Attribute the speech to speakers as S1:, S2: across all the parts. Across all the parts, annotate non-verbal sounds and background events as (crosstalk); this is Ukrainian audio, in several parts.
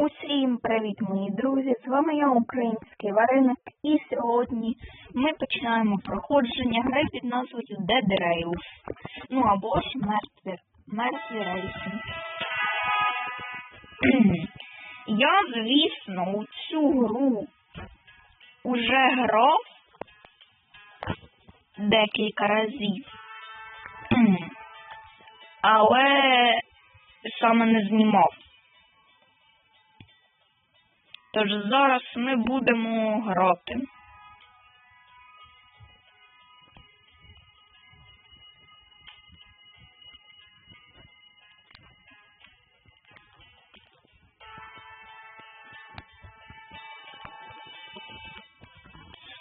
S1: Усім привіт, мої друзі! З вами я, український вареник, і сьогодні ми починаємо проходження гри під назвою Dead Rails. Ну або ж мертві, мертві. (clears throat) Я, звісно, у цю гру уже грав декілька разів. (clears throat) Але саме не знімав. Тож зараз ми будемо грати.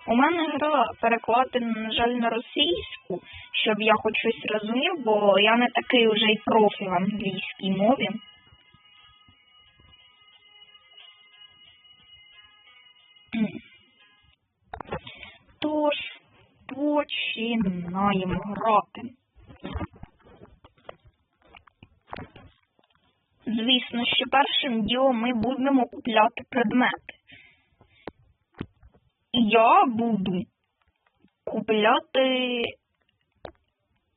S1: У мене гра перекладена, на жаль, на російську, щоб я хоч щось розумів, бо я не такий уже й профі в англійській мові. Починаємо грати. Звісно, що першим ділом ми будемо купляти предмети. Я буду купляти.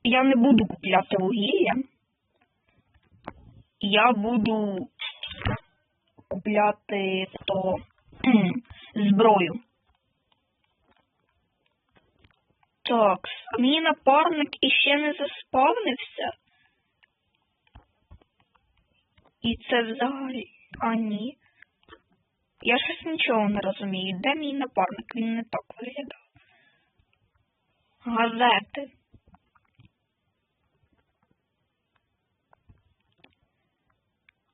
S1: Я не буду купляти вугілля. Я буду купляти то зброю. Так, мій напарник іще не заспавнився. І це взагалі. А ні. Я щось нічого не розумію. Де мій напарник? Він не так виглядав. Газети.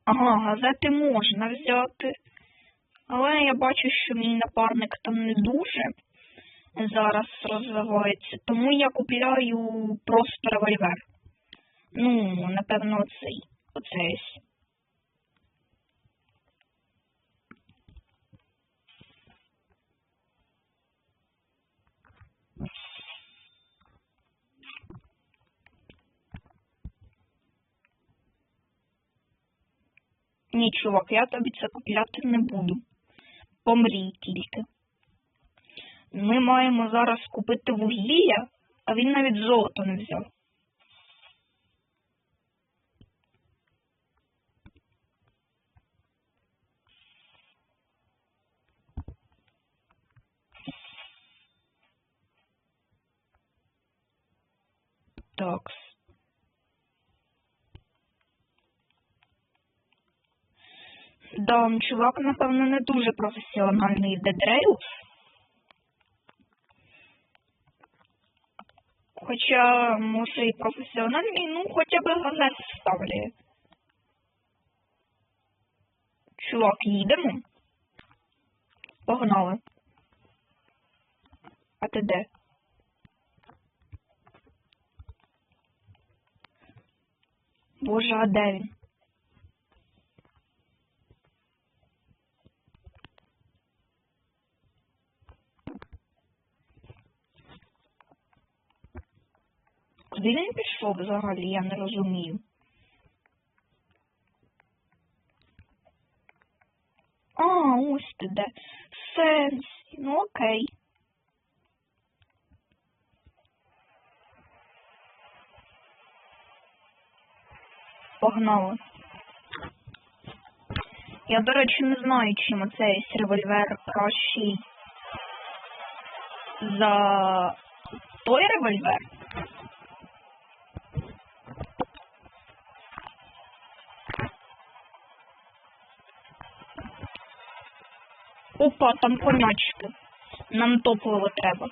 S1: Ага, газети можна взяти. Але я бачу, що мій напарник там не дуже зараз розвивається, тому я купляю просто револьвер. Ну, напевно, оцей. Оцей. Ні, чувак, я тобі це купляти не буду. Помрій тільки. Ми маємо зараз купити вугілля, а він навіть золото не взяв. Так. Да, чувак, напевно, не дуже професіональний дедрейл. Хоча, може, і професіональний, ну, хоча б газет вставляє. Чувак, їдемо. Погнали. А ти де? Боже, а де він? Куди він пішов взагалі, я не розумію. А, ось ти де. Сенс. Ну окей. Погнали. Я, до речі, не знаю, чим оцей револьвер кращий за той револьвер. Опа, там конячки. Нам топливо треба.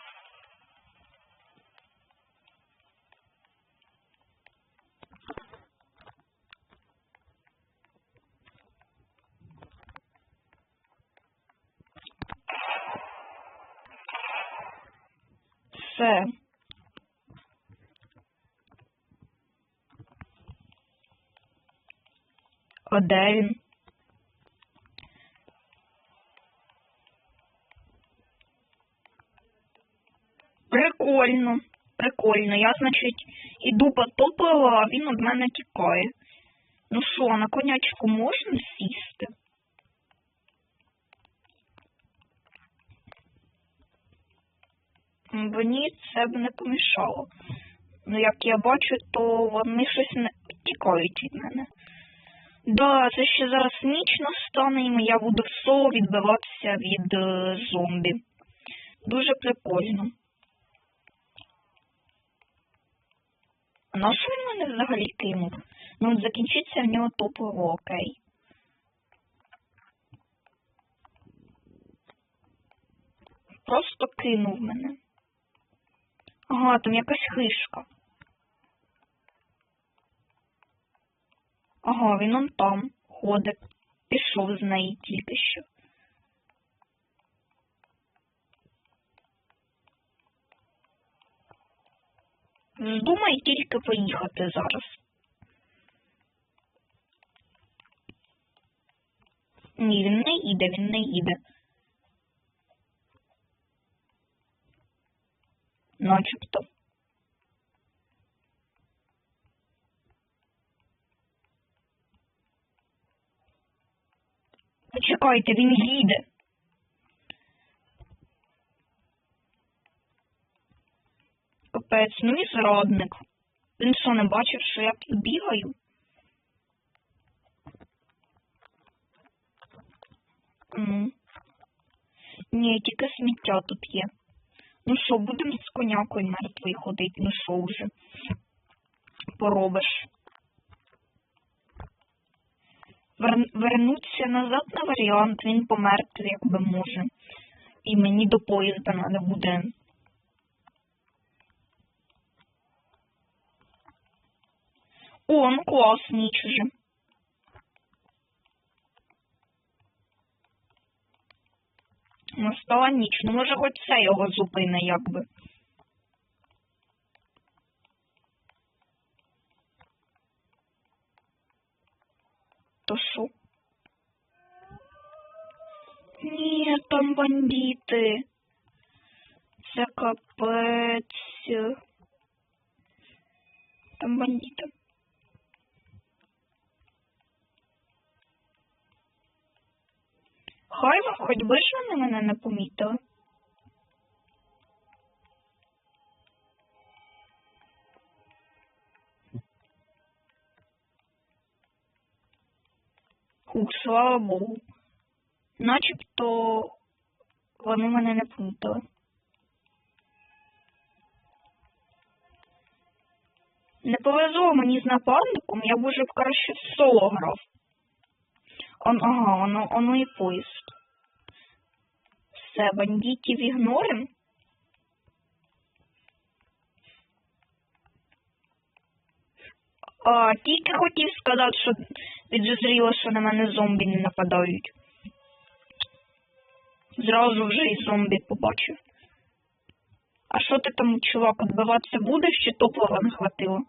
S1: Все. А де він? прикольно, прикольно. Я, значить, іду по топливо, а ну, він від мене тікає. Ну що, на конячку можна сісти? Мені це б не помішало. Ну, як я бачу, то вони щось не тікають від мене. Да, це ще зараз ніч настане, і я буду всо відбиватися від е, зомбі. Дуже прикольно. На що він мене взагалі кинув? Ну, от закінчиться в нього топливо, окей. Просто кинув мене. Ага, там якась хишка. Ага, він он там ходить. Пішов з неї тільки що. Здумай тільки поїхати зараз. Ні, він не їде, він не їде. Начебто. Почекайте, він їде. Капець, ну і зрадник. Він що, не бачив, що я бігаю? Ну. Ні, тільки сміття тут є. Ну що, будемо з конякою мертвий ходити, ну що вже поробиш. Вер... Вернуться назад на варіант, він померти, якби може. І мені до поїзда треба буде. О, клас, ніч уже. Настала ніч. Ну може хоч це його зупине, якби. То що? Ні, там бандити. Це капець. Там бандити. Хай хоч би ж вони мене не помітили. Ух, слава Богу. Начебто вони мене не помітили. Не повезло мені з напарником, я б уже краще соло грав. Он, ага, воно, воно і поїзд. Все, бандитів ігнорим. А, тільки хотів сказати, що підозріло, що на мене зомбі не нападають. Зразу вже і зомбі побачив. А що ти там, чувак, відбиватися будеш, чи топлива не хватило?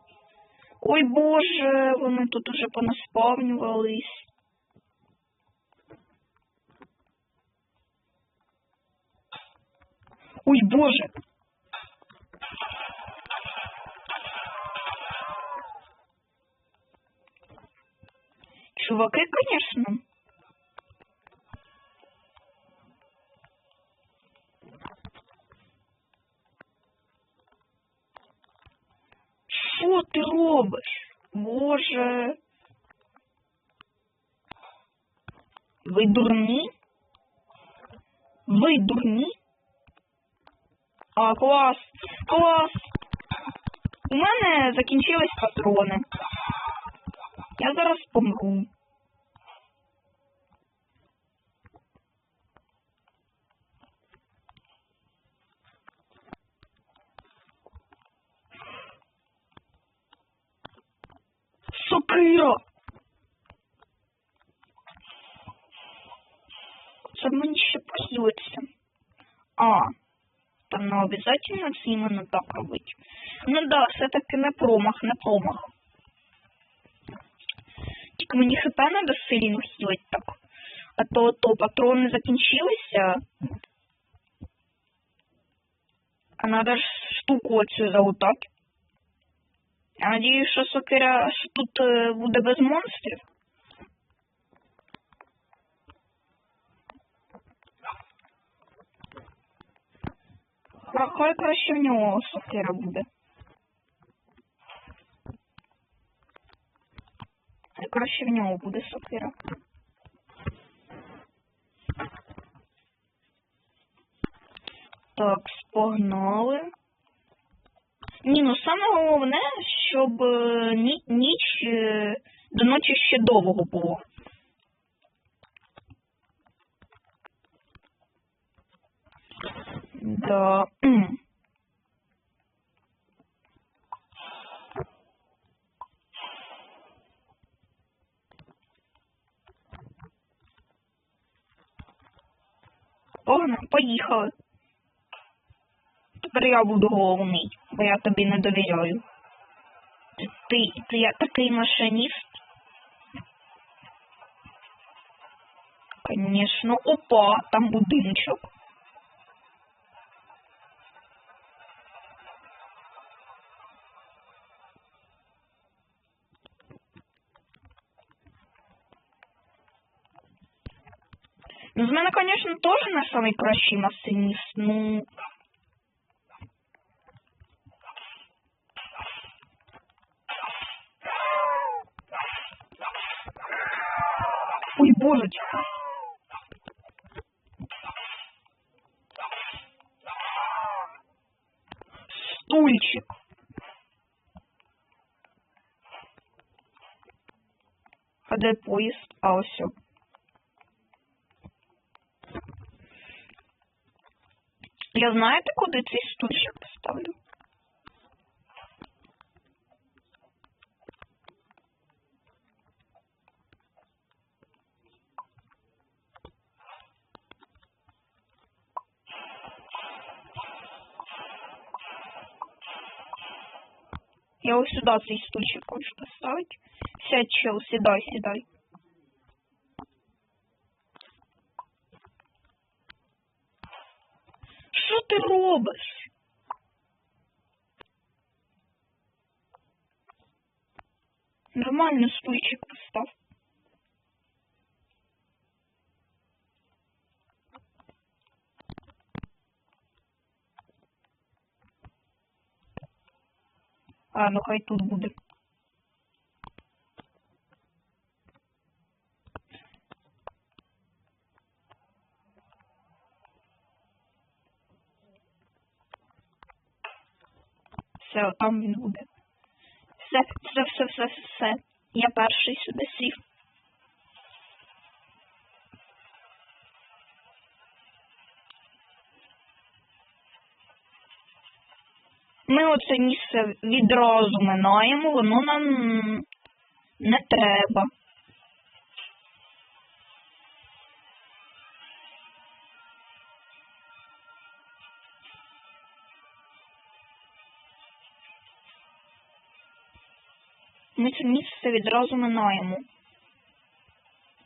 S1: Ой боже, вони тут уже понаспавнювались. Ой, боже. Чуваки, конечно. Що ти робиш? Боже. Ви дурні? Ви дурні? А, клас, клас. У мене закінчились патрони. Я зараз помру. Сокира! Це мені ще похилиться. А. Не обязательно це іменно так робити. Ну да, все-таки не промах, не промах. Тільки мені хп надо сильно хілить так. А то то патрони закінчилися. А надо ж штуку оцю залутати. Я надіюсь, що сокира що тут е, буде без монстрів. Кра- хай краще в нього сокира буде. Хай краще в нього буде сокира. Так, спогнали. Ні, ну саме головне, щоб ніч е, до ночі ще довго було. М. Погнали, поїхали. Тепер я буду головний, бо я тобі не довіряю. Ти, ти, я такий машиніст. Конечно, опа, там будиночок. Ну, з мене, конечно, теж не самий кращий машиніст, ну. Ой, божечка. Стульчик. А де поїзд? А ось. Я знаєте, куди цей стульчик поставлю? Я ось сюди цей стульчик хочу поставити. Сядь, чел, сідай, сідай. Що ти робиш? Нормально стульчик постав. А, ну хай тут буде. Все, там він буде. Все, все, все, все, все. Я перший сюди сів. Оце місце відразу минаємо, воно нам не треба. Ми це місце відразу минаємо.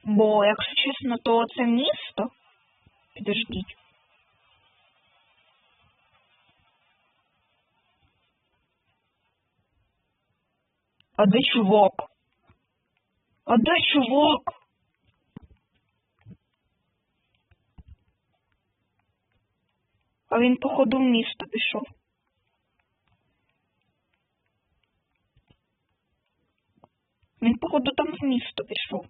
S1: Бо, якщо чесно, то це місто. Підождіть. А де чувак? А де чувак? А він, походу, в місто пішов. Він, походу, там в місто пішов.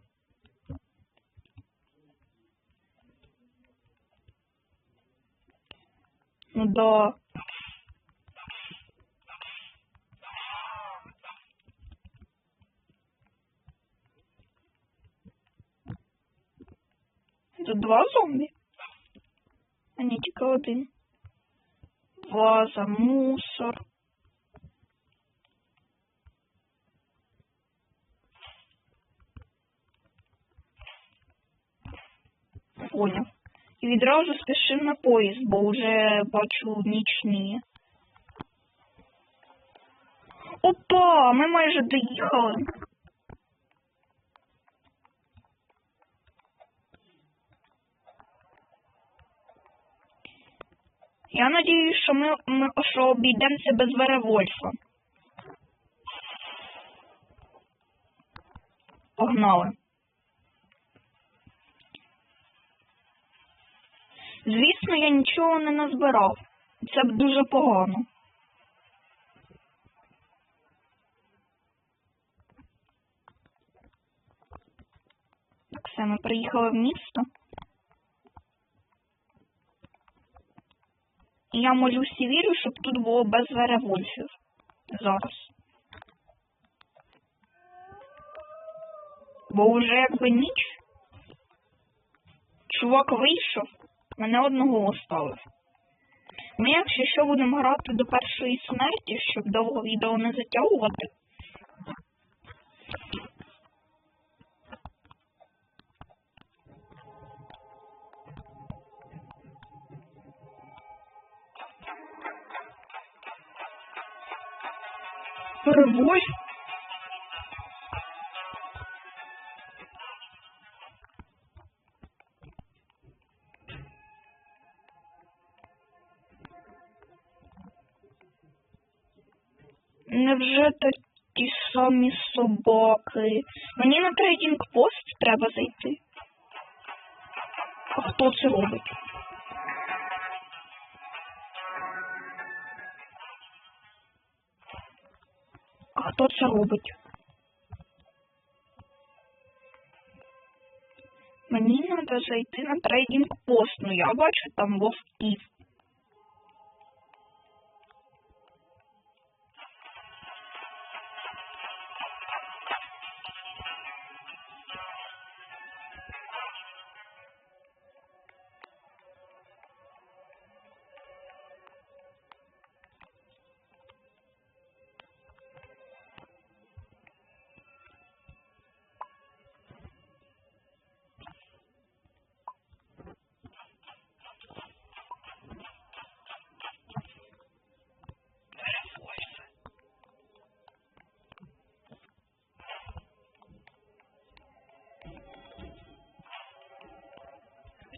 S1: Ну да. Тут два зомбі? А ні, тільки один. Ваза, мусор. Поняв. І відразу спішив на поїзд, бо вже бачу нічні. Опа, ми майже доїхали. Я надіюсь, що ми, ми що обійдемося без Веревольфа. Погнали. Звісно, я нічого не назбирав. це б дуже погано. Так, все, ми приїхали в місто. Я молюсь і вірю, щоб тут було без веревольфів. Зараз. Бо вже якби ніч. Чувак вийшов, мене одного оставив. Ми, якщо що, будемо грати до першої смерті, щоб довго відео не затягувати. Невже такі самі собаки? Мені на трейдинг пост треба зайти. А хто це робить? А хто це робить? Мені треба зайти на трейдинг пост. Ну я бачу там вовків.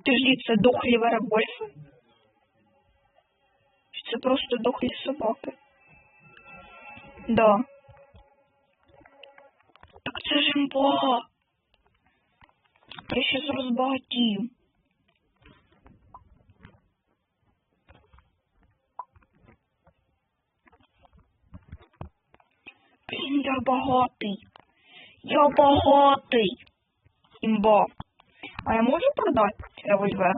S1: Це дохлі веребольфи? Чи це просто дохлі собаки? Да. Так це ж імба. Я щас розбагатію. Блін, я багатий. Я багатий. Імба. А я можу продати револьвер?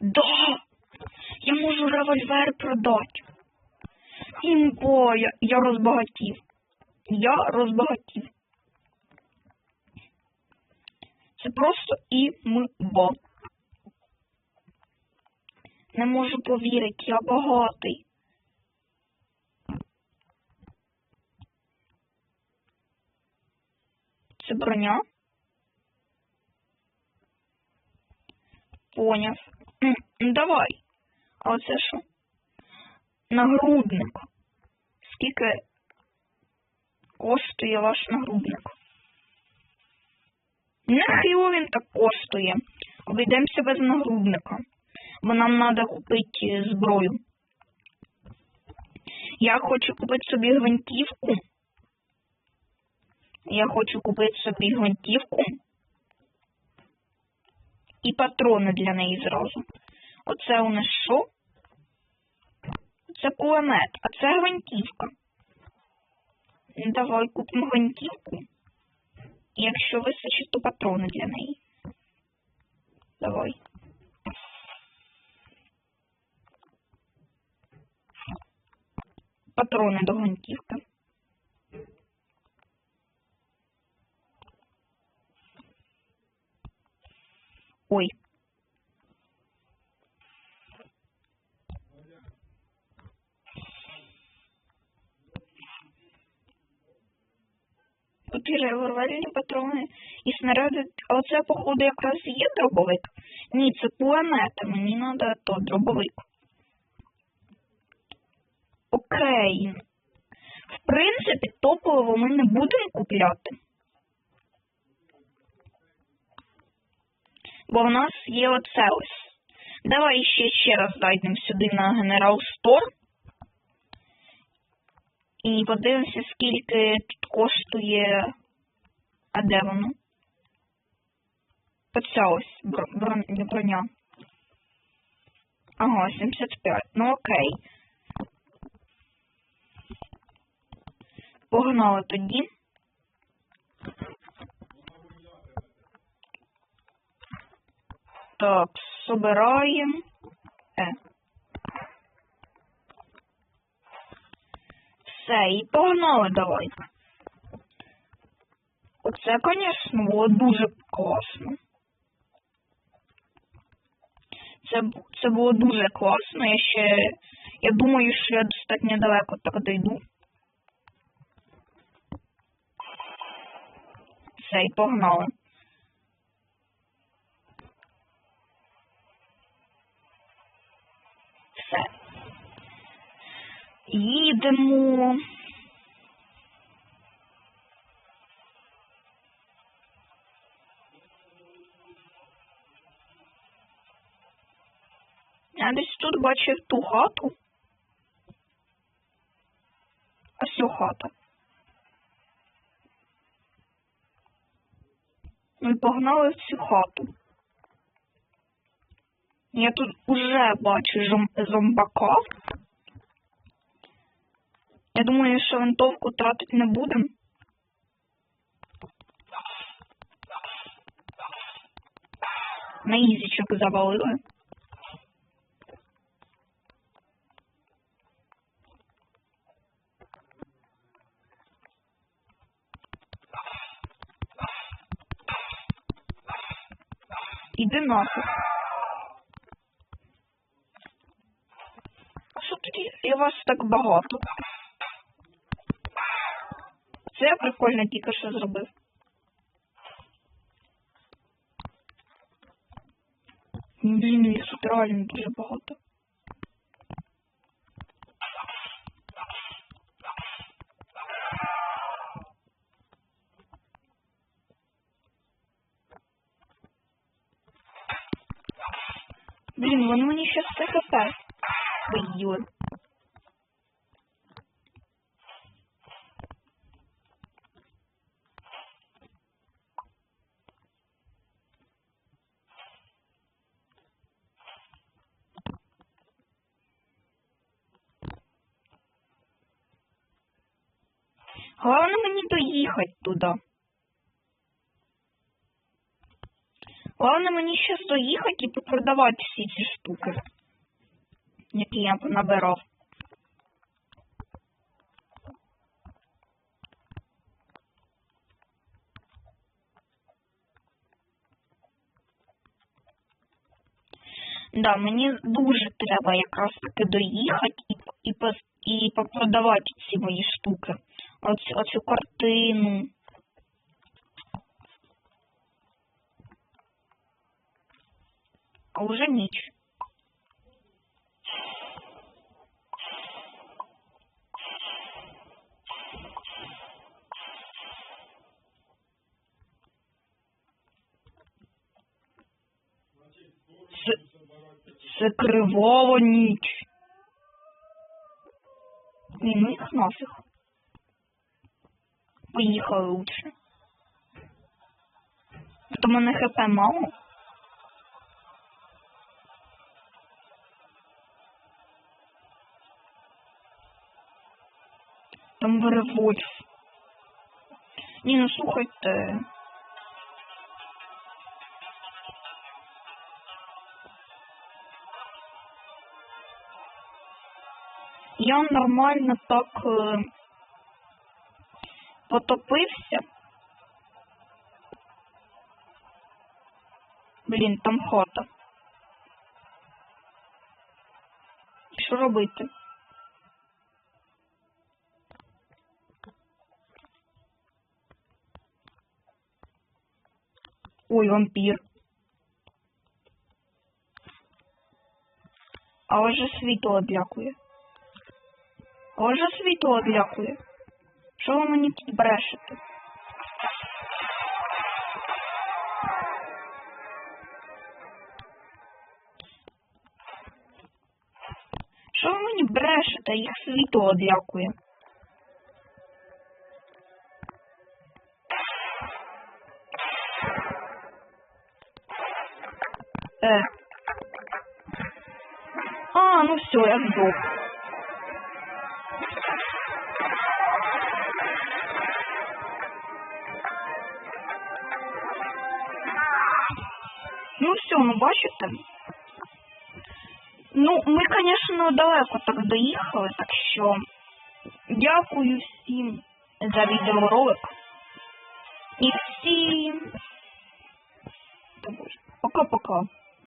S1: Да! Я можу револьвер продати. Імбо, я, я розбагатів. Я розбагатів. Це просто імбо. Не можу повірити, я багатий. Це броня. Поняв. Давай. А оце що? Нагрудник. Скільки коштує ваш нагрудник? Нехило він так коштує. Обійдемося без нагрудника. Бо нам треба купити зброю. Я хочу купити собі гвинтівку. Я хочу купити собі гвинтівку і патрони для неї зразу. Оце у нас що? Це кулемет, а це гвинтівка. Ну, Давай купимо гвинтівку. Якщо вистачить, то патрони для неї. Давай. Патрони до гвинтівки. Ой. Тут і револьверні патрони, і снаряди. А оце, походу, якраз є дробовик. Ні, це планета, мені треба то дробовик. Окей. В принципі, топливо ми не будемо купляти. Бо в нас є оце ось. Давай ще ще раз зайдемо сюди на General Store. І подивимося, скільки тут коштує. А де воно? Оця ось бро- бро- броня. Ага, 75. Ну окей. Погнали тоді. Так, собираємо. Е. Все, і погнали давай. Оце, звісно, було дуже класно. Це, це було дуже класно. Я ще. Я думаю, що я достатньо далеко так дойду. Все, і погнали. Все. Їдемо. Я десь тут бачив ту хату. Ось цю хата. Ми погнали в цю хату. Я тут уже бачу зомбака. Я думаю, що винтовку тратити не будемо. На ізічок завалили. Іди нафиг. А що тоді і вас так багато? Це я прикольно тільки що зробив. Блін, тут реально дуже багато. Блін, вони мені щас все хп Головне мені доїхати туди. Головне мені ще доїхати і попродавати всі ці штуки, які я набирав. Да, мені дуже треба якраз таки доїхати і, і, і попродавати ці мої штуки. Оцю, оцю картину. А уже ніч. Це, це ніч. Ні, ну їх нафіг. Поїхали лучше. То мене хп мало. Там Веревольф. Ні, ну слухайте. Я нормально так е, потопився. Блін, там хата. Що робити? Ой, вампір. А ось же світло одлякує. А ось світло одлякує. Що ви мені тут брешете? Що мені брешете? Їх світло одлякує. Е. А, ну все, я здох. Далеко так доїхали, так що дякую всім за відеоролик. І всім пока-пока.